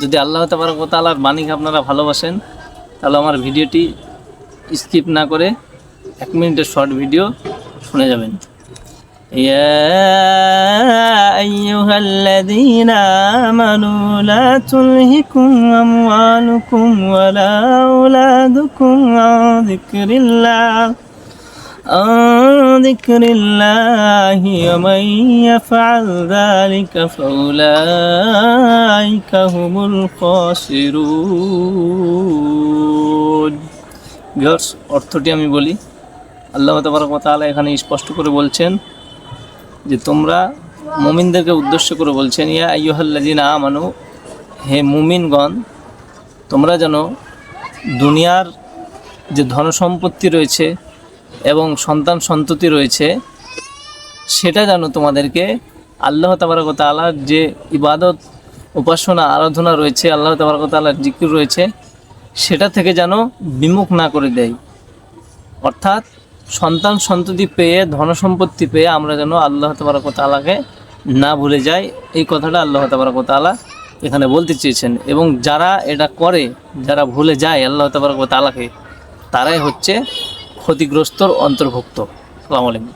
যদি আল্লাহ তালার বাণীকে আপনারা ভালোবাসেন তাহলে আমার ভিডিওটি স্কিপ না করে এক মিনিটের শর্ট ভিডিও শুনে যাবেন يا أيها الذين آمنوا لا تلهكم أموالكم ولا أولادكم عن ذكر الله عن ذكر الله ومن يفعل ذلك فأولئك অর্থটি আমি বলি, আল্লাহ তাবারক এখানে স্পষ্ট করে বলছেন যে তোমরা মুমিনদেরকে উদ্দেশ্য করে বলছেন, ইয়া আইয়ুহাল্লাযিনা আমানু, হে মুমিনগণ, তোমরা যেন দুনিয়ার যে ধন সম্পত্তি রয়েছে এবং সন্তান সন্ততি রয়েছে, সেটা যেন তোমাদেরকে আল্লাহ তাবারকতালার যে ইবাদত উপাসনা, আরাধনা রয়েছে, আল্লাহ তাবারক ওয়া জিকির রয়েছে, সেটা থেকে যেন বিমুখ না করে দেয়। অর্থাৎ সন্তান সন্ততি পেয়ে ধনসম্পত্তি পেয়ে আমরা যেন আল্লাহ তাবারক ওয়া না ভুলে যাই, এই কথাটা আল্লাহ তাবারক ওয়া এখানে বলতে চেয়েছেন। এবং যারা এটা করে, যারা ভুলে যায় আল্লাহ তাবারক ওয়া তাআলাকে, তারাই হচ্ছে ক্ষতিগ্রস্তর অন্তর্ভুক্ত। আসসালামু আলাইকুম।